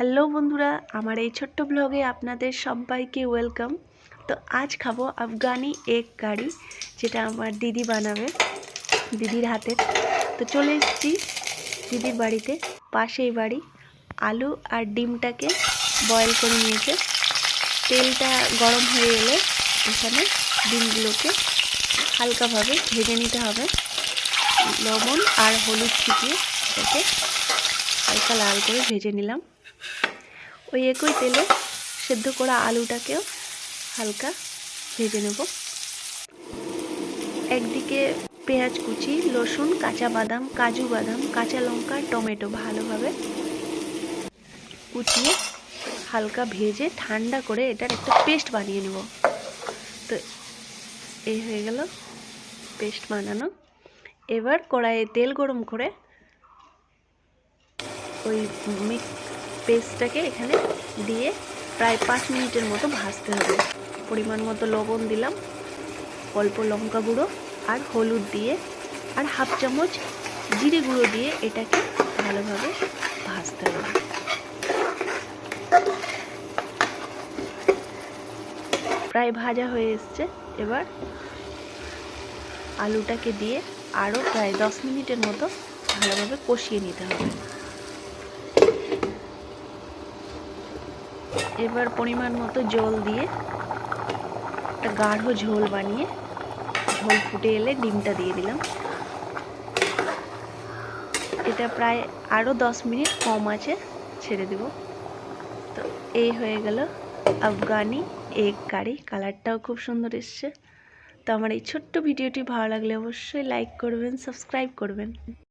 Hello বন্ধুরা, আমার এই ছোট্ট ব্লগে আপনাদের সবাইকে ওয়েলকাম তো আজ খাব আফগানি এগ কারি যেটা আমার দিদি বানাবে, দিদির হাতে। তো চলে এসেছি দিদির বাড়িতে, পাশেই বাড়ি। আলু আর ডিমটাকে বয়েল করে নিয়েছে। তেলটা গরম হয়ে এলে এখানে ডিমগুলোকে হালকাভাবে ভেজে নিতে হবে। লবণ আর হলুদ ছিটিয়ে এটাকে হালকা লাল করে ভেজে নিলাম। ওই একই তেলে সেদ্ধ করা আলুটাকেও হালকা ভেজে নেব। একদিকে পেঁয়াজ কুচি, রসুন, কাঁচা বাদাম, কাজু বাদাম, কাঁচা লঙ্কা, টমেটো ভালোভাবে কুচিয়ে হালকা ভেজে ঠান্ডা করে এটার একটা পেস্ট বানিয়ে নেব। তো এই হয়ে গেল পেস্ট বানানো। এবার কড়াইয়ে তেল গরম করে ওই পেস্টটাকে এখানে দিয়ে প্রায় পাঁচ মিনিটের মতো ভাজতে হবে। পরিমাণ মতো লবণ দিলাম, অল্প লঙ্কা গুঁড়ো আর হলুদ দিয়ে আর হাফ চামচ জিরে গুঁড়ো দিয়ে এটাকে ভালোভাবে ভাজতে হবে। প্রায় ভাজা হয়ে এসছে। এবার আলুটাকে দিয়ে আরও প্রায় দশ মিনিটের মতো ভালোভাবে কষিয়ে নিতে হবে। এবার পরিমাণ মতো জল দিয়ে একটা গাঢ় ঝোল বানিয়ে ঝোল ফুটে এলে ডিমটা দিয়ে দিলাম। এটা প্রায় আরও দশ মিনিট কম আছে, ছেড়ে দেব। তো এই হয়ে গেল আফগানি এগ কারি, কালারটাও খুব সুন্দর এসছে। তো আমার এই ছোট্ট ভিডিওটি ভালো লাগলে অবশ্যই লাইক করবেন, সাবস্ক্রাইব করবেন।